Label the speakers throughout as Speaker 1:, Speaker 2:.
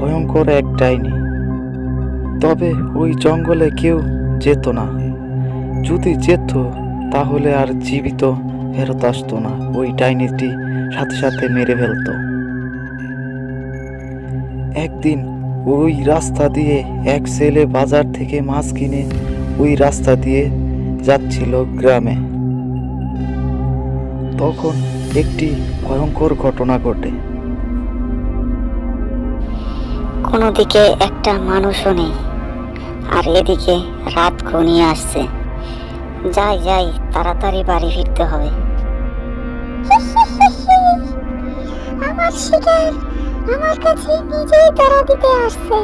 Speaker 1: ভয়ঙ্কর এক ডাইনি। তবে ওই জঙ্গলে কেউ যেত না। যদি যেত, তাহলে আর জীবিত ফেরত আসতো না। ওই ডাইনিটি সাথে সাথে মেরে ফেলতো। একদিন ওই রাস্তা দিয়ে এক ছেলে বাজার থেকে মাছ কিনে ওই রাস্তা দিয়ে যাচ্ছিল গ্রামে। তখন একটি ভয়ঙ্কর ঘটনা ঘটে।
Speaker 2: কোনো দিকে একটা মানুষও নেই। আর এদিকে রাত ঘনিয়ে আসছে। যাই যাই তাড়াতাড়ি বাড়ি ফিরতে হবে। আমার শিকার আমার কাছে নিজেই তারা দিতে আসছে।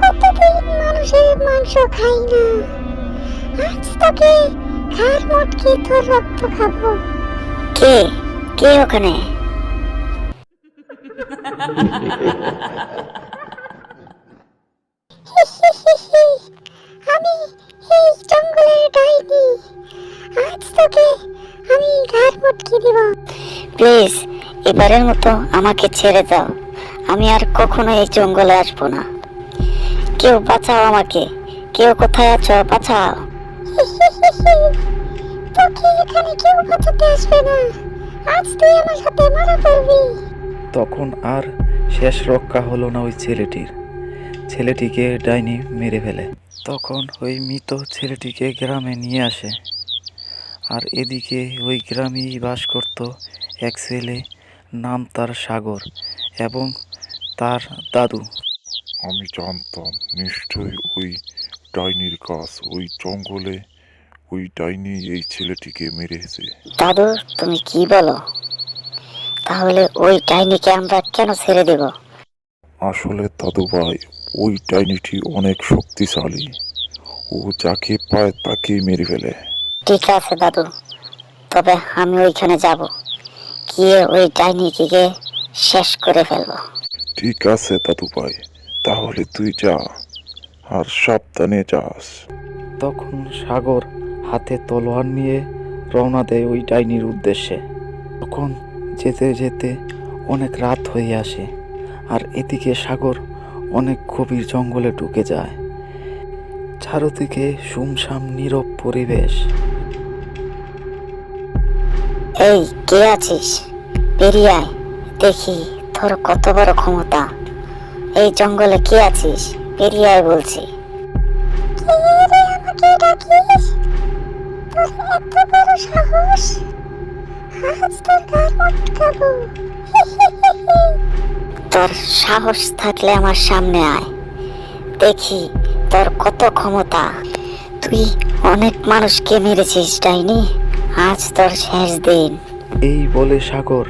Speaker 2: কতদিন মানুষের মাংস খাই না। আজ তোকে মটকে তোর রক্ত খাব। কে? কে ওখানে? দিব? প্লিজ এবারের মতো আমাকে ছেড়ে দাও। আমি আর কখনো এই জঙ্গলে আসব না। কেউ বাঁচাও আমাকে। কেউ কোথায় আছো? বাঁচাও। তোকে এখানে কেউ বাঁচাতে আসবে না। আজ তুই আমার সাথে মারা পড়বি।
Speaker 1: তখন আর শেষ রক্ষা হলো না ওই ছেলেটির। ছেলেটিকে ডাইনি মেরে ফেলে। তখন ওই মৃত ছেলেটিকে গ্রামে নিয়ে আসে। আর এদিকে ওই গ্রামেই বাস করত এক ছেলে নাম তার সাগর এবং তার দাদু।
Speaker 3: আমি জানতাম নিশ্চয়ই ওই ডাইনির কাজ ওই জঙ্গলে ওই ডাইনি এই ছেলেটিকে মেরেছে।
Speaker 2: দাদু তুমি কি বলো? তাহলে ওই ডাইনিকে আমরা কেন ছেড়ে দেব?
Speaker 3: আসলে দাদু ভাই ওই ডাইনিটি অনেক শক্তিশালী। ও যাকে পায় তাকেই মেরে ফেলে।
Speaker 2: ঠিক আছে দাদু। তবে আমি ওইখানে যাব। গিয়ে ওই ডাইনিকে শেষ করে ফেলব।
Speaker 3: ঠিক আছে দাদু ভাই। তাহলে তুই যা আর সাবধানে যাস।
Speaker 1: তখন সাগর হাতে তলোয়ার নিয়ে রওনা দেয় ওই ডাইনির উদ্দেশ্যে। তখন যেতে যেতে অনেক রাত হয়ে আসে আর এদিকে সাগর অনেক গভীর জঙ্গলে ঢুকে যায়। চারদিকে সুমসাম নীরব পরিবেশ।
Speaker 2: এই কে আছিস? বেরিয়ে আয়। দেখি তোর কত বড় ক্ষমতা। এই জঙ্গলে কে আছিস? বেরিয়ে আয় বলছি। তোর সাহস। থাকলে আমার সামনে আয়। দেখি তোর কত ক্ষমতা। তুই অনেক মানুষকে মেরেছিস ডাইনি আজ তোর শেষ দিন।
Speaker 1: এই বলে সাগর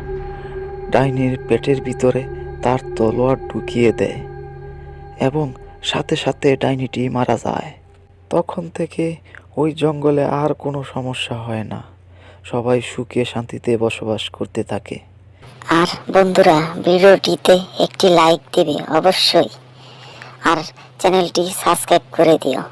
Speaker 1: ডাইনির পেটের ভিতরে তার তলোয়ার ঢুকিয়ে দেয় এবং সাথে সাথে ডাইনিটি মারা যায়। তখন থেকে ওই জঙ্গলে আর কোনো সমস্যা হয় না। সবাই সুখে শান্তিতে বসবাস করতে থাকে।
Speaker 2: আর বন্ধুরা ভিডিওটিতে একটি লাইক দেবে অবশ্যই। আর চ্যানেলটি সাবস্ক্রাইব করে দিও।